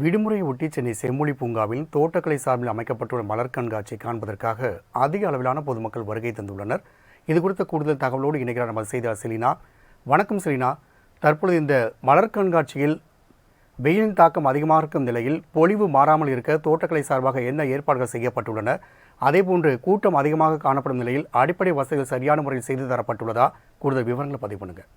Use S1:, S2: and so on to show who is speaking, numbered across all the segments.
S1: விடுமுறையை ஒட்டி சென்னை செம்மொழி பூங்காவில் தோட்டக்கலை சார்பில் அமைக்கப்பட்டுள்ள மலர் கண்காட்சியை காண்பதற்காக அதிக அளவிலான பொதுமக்கள் வருகை தந்துள்ளனர். இது குறித்த கூடுதல் தகவலோடு இணைகிறார் நமது செய்தியாளர் செலினா. வணக்கம் செலினா. தற்பொழுது இந்த மலர் கண்காட்சியில் வெயிலின் தாக்கம் அதிகமாக இருக்கும் நிலையில் பொலிவு மாறாமல் இருக்க தோட்டக்கலை சார்பாக என்ன ஏற்பாடுகள் செய்யப்பட்டுள்ளன? அதேபோன்று கூட்டம் அதிகமாக காணப்படும் நிலையில் அடிப்படை வசதிகள் சரியான முறையில் செய்து தரப்பட்டுள்ளதா? கூடுதல் விவரங்களை பதிவு பண்ணுங்கள்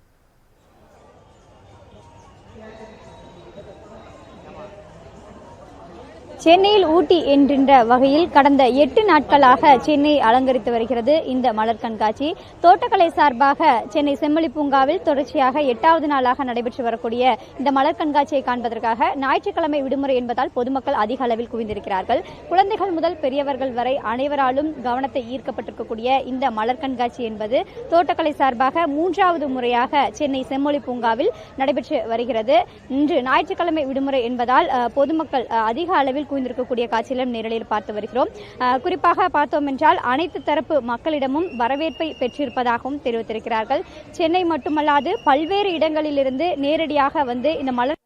S2: சென்னையில் ஊட்டி என்கின்ற வகையில் கடந்த எட்டு நாட்களாக சென்னை அலங்கரித்து வருகிறது இந்த மலர் கண்காட்சி. தோட்டக்கலை சார்பாக சென்னை செம்மொழி பூங்காவில் தொடர்ச்சியாக எட்டாவது நாளாக நடைபெற்று வரக்கூடிய இந்த மலர் கண்காட்சியை காண்பதற்காக ஞாயிற்றுக்கிழமை விடுமுறை என்பதால் பொதுமக்கள் அதிக அளவில் குவிந்திருக்கிறார்கள். குழந்தைகள் முதல் பெரியவர்கள் வரை அனைவராலும் கவனத்தை ஈர்க்கப்பட்டிருக்கக்கூடிய இந்த மலர் கண்காட்சி என்பது தோட்டக்கலை சார்பாக மூன்றாவது முறையாக சென்னை செம்மொழி பூங்காவில் நடைபெற்று வருகிறது. இன்று ஞாயிற்றுக்கிழமை விடுமுறை என்பதால் பொதுமக்கள் அதிக அளவில் குவிந்திருக்கக்கூடிய காட்சியிலும் நேரலையில் பார்த்து வருகிறோம். குறிப்பாக பார்த்தோம் என்றால் அனைத்து தரப்பு மக்களிடமும் வரவேற்பை பெற்றிருப்பதாகவும் தெரிவித்திருக்கிறார்கள். சென்னை மட்டுமல்லாது பல்வேறு இடங்களிலிருந்து நேரடியாக வந்து இந்த மலர்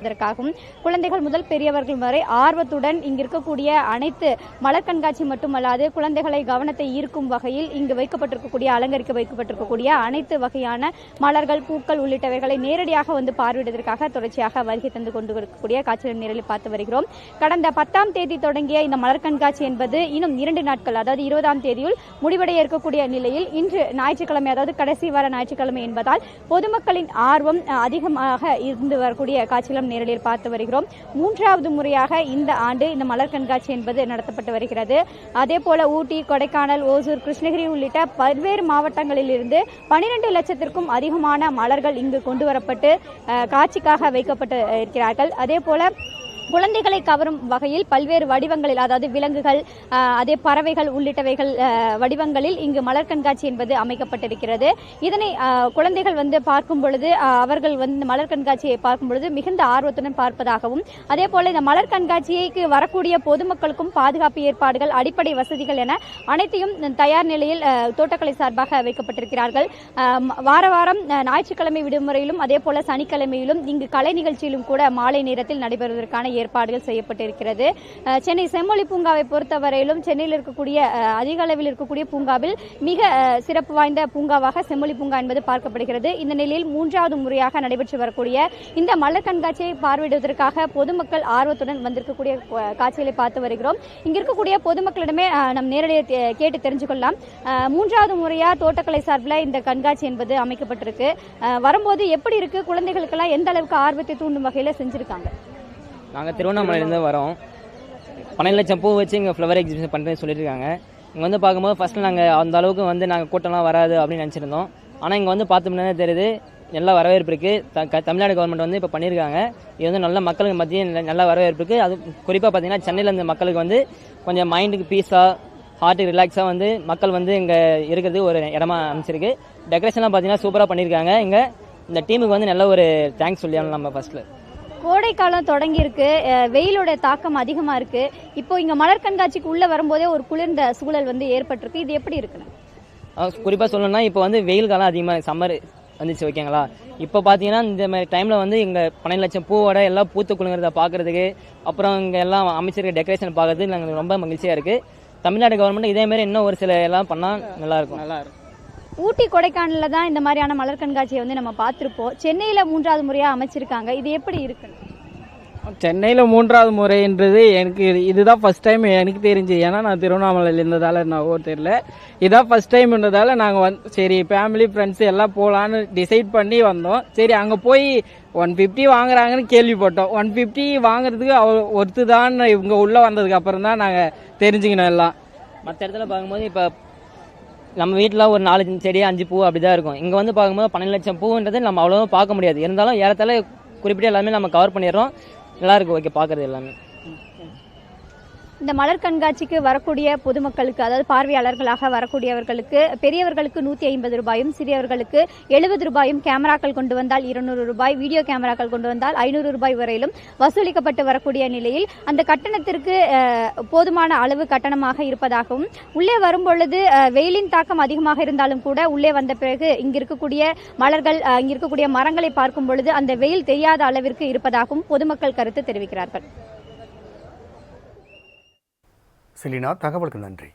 S2: இதற்காகவும் குழந்தைகள் முதல் பெரியவர்கள் வரை ஆர்வத்துடன் இங்கு இருக்கக்கூடிய அனைத்து மலர் கண்காட்சி மட்டுமல்லாது குழந்தைகளை கவனத்தை ஈர்க்கும் வகையில் இங்கு வைக்கப்பட்டிருக்கக்கூடிய அலங்கரிக்க வைக்கப்பட்டிருக்கக்கூடிய அனைத்து வகையான மலர்கள் பூக்கள் உள்ளிட்டவைகளை நேரடியாக வந்து பார்வையிடுவதற்காக தொடர்ச்சியாக வருகை தந்து கொண்டு இருக்கக்கூடிய காட்சிகள் நேரில் பார்த்து வருகிறோம். கடந்த பத்தாம் தேதி தொடங்கிய இந்த மலர் கண்காட்சி என்பது இன்னும் இரண்டு நாட்கள் அதாவது இருபதாம் தேதியில் முடிவடைய இருக்கக்கூடிய நிலையில் இன்று ஞாயிற்றுக்கிழமை அதாவது கடைசி வார ஞாயிற்றுக்கிழமை என்பதால் பொதுமக்களின் ஆர்வம் அதிகமாக இருந்து வரக்கூடிய காட்சிகளும் நேரடியில் பார்த்து வருகிறோம். மூன்றாவது முறையாக இந்த ஆண்டு இந்த மலர் கண்காட்சி என்பது நடத்தப்பட்டு வருகிறது. அதே போல ஊட்டி கொடைக்கானல் ஓசூர் கிருஷ்ணகிரி உள்ளிட்ட பல்வேறு மாவட்டங்களிலிருந்து பனிரெண்டு லட்சத்திற்கும் அதிகமான மலர்கள் இங்கு கொண்டு வரப்பட்டு காட்சிக்காக வைக்கப்பட்டு இருக்கிறார்கள். அதே போல குழந்தைகளை கவரும் வகையில் பல்வேறு வடிவங்களில் அதாவது விலங்குகள் அதே பறவைகள் உள்ளிட்டவைகள் வடிவங்களில் இங்கு மலர் கண்காட்சி என்பது அமைக்கப்பட்டிருக்கிறது. இதனை குழந்தைகள் வந்து பார்க்கும் பொழுது அவர்கள் வந்து மலர் கண்காட்சியை பார்க்கும் பொழுது மிகுந்த ஆர்வத்துடன் பார்ப்பதாகவும் அதே போல இந்த மலர் கண்காட்சிக்கு வரக்கூடிய பொதுமக்களுக்கும் பாதுகாப்பு ஏற்பாடுகள் அடிப்படை வசதிகள் என அனைத்தையும் தயார் நிலையில் தோட்டக்கலை சார்பாக வைக்கப்பட்டிருக்கிறார்கள். வார வாரம் ஞாயிற்றுக்கிழமை விடுமுறையிலும் அதே போல சனிக்கிழமையிலும் இங்கு கலை நிகழ்ச்சியிலும் கூட மாலை நேரத்தில் நடைபெறுவதற்கான ஏற்பாடுகள் செய்யப்பட்டிருக்கிறது. சென்னை செம்மொழி பூங்காவை பொறுத்தவரையிலும் சென்னையில் இருக்கக்கூடிய அதிக அளவில் இருக்கக்கூடிய பூங்காவில் மிக சிறப்பு வாய்ந்த பூங்காவாக செம்மொழி பூங்கா என்பது பார்க்கப்படுகிறது. இந்த நிலையில் மூன்றாவது முறையாக நடைபெற்று வரக்கூடிய இந்த மலர் கண்காட்சியை பார்வையிடுவதற்காக பொதுமக்கள் ஆர்வத்துடன் வந்திருக்கக்கூடிய காட்சிகளை பார்த்து வருகிறோம். இங்க இருக்கக்கூடிய பொதுமக்களிடமே நம் நேரடியாக கேட்டு தெரிஞ்சு கொள்ளலாம் மூன்றாவது முறையா தோட்டக்கலை சார்பில் இந்த கண்காட்சி என்பது அமைக்கப்பட்டிருக்கு. வரும்போது எப்படி இருக்கு? குழந்தைகளுக்கெல்லாம் எந்த அளவுக்கு ஆர்வத்தை தூண்டும் வகையில செஞ்சிருக்காங்க?
S3: நாங்கள் திருவண்ணாமலையிலேருந்து வரோம். பன்னெண்டு லட்சம் பூ வச்சு இங்கே ஃப்ளவர் எக்ஸிபிஷன் பண்ணுறேன்னு சொல்லியிருக்காங்க. இங்கே வந்து பார்க்கும்போது ஃபஸ்ட்டு நாங்கள் அந்த அளவுக்கு வந்து நாங்கள் கூட்டம்லாம் வராது அப்படின்னு நினச்சிருந்தோம். ஆனால் இங்கே வந்து பார்த்தோம்னா தெரியுது நல்ல வரவேற்பு இருக்குது த தமிழ்நாடு கவர்மெண்ட் வந்து இப்போ பண்ணியிருக்காங்க. இது வந்து நல்ல மக்களுக்கு மத்திய நல்ல- நல்ல வரவேற்பு இருக்குது அது குறிப்பாக பார்த்தீங்கன்னா சென்னையில் இருந்த மக்களுக்கு வந்து கொஞ்சம் மைண்டுக்கு பீஸாக ஹார்ட்டுக்கு ரிலாக்ஸாக வந்து மக்கள் வந்து இங்கே இருக்கிறது ஒரு இடமா அமைச்சிருக்கு டெக்கரேஷன்லாம் பார்த்தீங்கன்னா சூப்பராக பண்ணியிருக்காங்க. இங்கே இந்த டீமுக்கு வந்து நல்ல ஒரு தேங்க்ஸ் சொல்லியாகணும் நம்ம ஃபஸ்ட்டில்
S2: கோடை காலம் தொடங்கி இருக்கு அஹ் வெயிலோட தாக்கம் அதிகமா இருக்கு. இப்போ இங்க மலர் கண்காட்சிக்கு உள்ள வரும்போதே ஒரு குளிர்ந்த சூழல் வந்து ஏற்பட்டிருக்கு. இது எப்படி இருக்குன்னு
S3: குறிப்பாக சொல்லணும்னா இப்போ வந்து வெயில் காலம் அதிகமாக சம்மர் வந்துச்சு ஓகேங்களா? இப்போ பார்த்தீங்கன்னா இந்த மாதிரி டைமில் வந்து இங்கே பன்னெண்டு லட்சம் பூவோட எல்லாம் பூத்து குலுங்குறத பார்க்குறதுக்கு அப்புறம் இங்கே எல்லாம் அமைச்சிருக்க டெக்கரேஷன் பார்க்கறதுக்கு நாங்கள் ரொம்ப மகிழ்ச்சியாக இருக்குது தமிழ்நாடு கவர்மெண்ட் இதே மாதிரி இன்னும் ஒரு சில எல்லாம் பண்ணால் நல்லாயிருக்கும் நல்லா இருக்கும்.
S2: ஊட்டி கொடைக்கானல்ல தான் இந்த மாதிரியான மலர் கண்காட்சியை வந்து நம்ம பார்த்திருப்போம். சென்னையில மூன்றாவது முறையா அமைச்சிருக்காங்க. இது எப்படி இருக்குன்னு
S4: சென்னையில் மூன்றாவது முறைன்றது எனக்கு இது- இதுதான் ஃபர்ஸ்ட் டைம் எனக்கு தெரிஞ்சு. ஏன்னா நான் திருவண்ணாமலையில் இருந்ததால நான் ஓ தெரியல. இதான் ஃபர்ஸ்ட் டைம்ன்றதால நாங்கள் வந்து சரி ஃபேமிலி ஃப்ரெண்ட்ஸ் எல்லாம் போகலான்னு டிசைட் பண்ணி வந்தோம். சரி அங்கே போய் ஒன் ஃபிஃப்டி வாங்குறாங்கன்னு கேள்விப்பட்டோம். ஒன் ஃபிஃப்டி வாங்குறதுக்கு அவ ஒருத்து தான் இவங்க உள்ளே வந்ததுக்கு அப்புறம் தான் நாங்கள் தெரிஞ்சுக்கணும் எல்லாம்.
S3: மற்ற இடத்துல பார்க்கும்போது இப்போ நம்ம வீட்டில் ஒரு நாலு செடி அஞ்சு பூ அப்படி தான் இருக்கும். இங்கே வந்து பார்க்கும்போது பன்னெண்டு லட்சம் பூன்றது நம்ம அவ்வளோவா பார்க்க முடியாது. இருந்தாலும் ஏறத்தால குறிப்பிட்ட எல்லாமே நம்ம கவர் பண்ணிடுறோம். நல்லாயிருக்கும் ஓகே பார்க்குறது எல்லாமே.
S2: இந்த மலர் கண்காட்சிக்கு வரக்கூடிய பொதுமக்களுக்கு அதாவது பார்வையாளர்களாக வரக்கூடியவர்களுக்கு பெரியவர்களுக்கு நூற்றி ஐம்பது ரூபாயும் சிறியவர்களுக்கு எழுபது ரூபாயும் கேமராக்கள் கொண்டு வந்தால் இருநூறு ரூபாய் வீடியோ கேமராக்கள் கொண்டு வந்தால் ஐநூறு ரூபாய் வரையிலும் வசூலிக்கப்பட்டு வரக்கூடிய நிலையில் அந்த கட்டணத்திற்கு போதுமான அளவு கட்டணமாக இருப்பதாகவும் உள்ளே வரும்பொழுது வெயிலின் தாக்கம் அதிகமாக இருந்தாலும் கூட உள்ளே வந்த பிறகு இங்கு இருக்கக்கூடிய மலர்கள் அஹ், இங்கு இருக்கக்கூடிய மரங்களை பார்க்கும் பொழுது அந்த வெயில் தெரியாத அளவிற்கு இருப்பதாகவும் பொதுமக்கள் கருத்து தெரிவிக்கிறார்கள்.
S1: செலினா தகவலுக்கு நன்றி.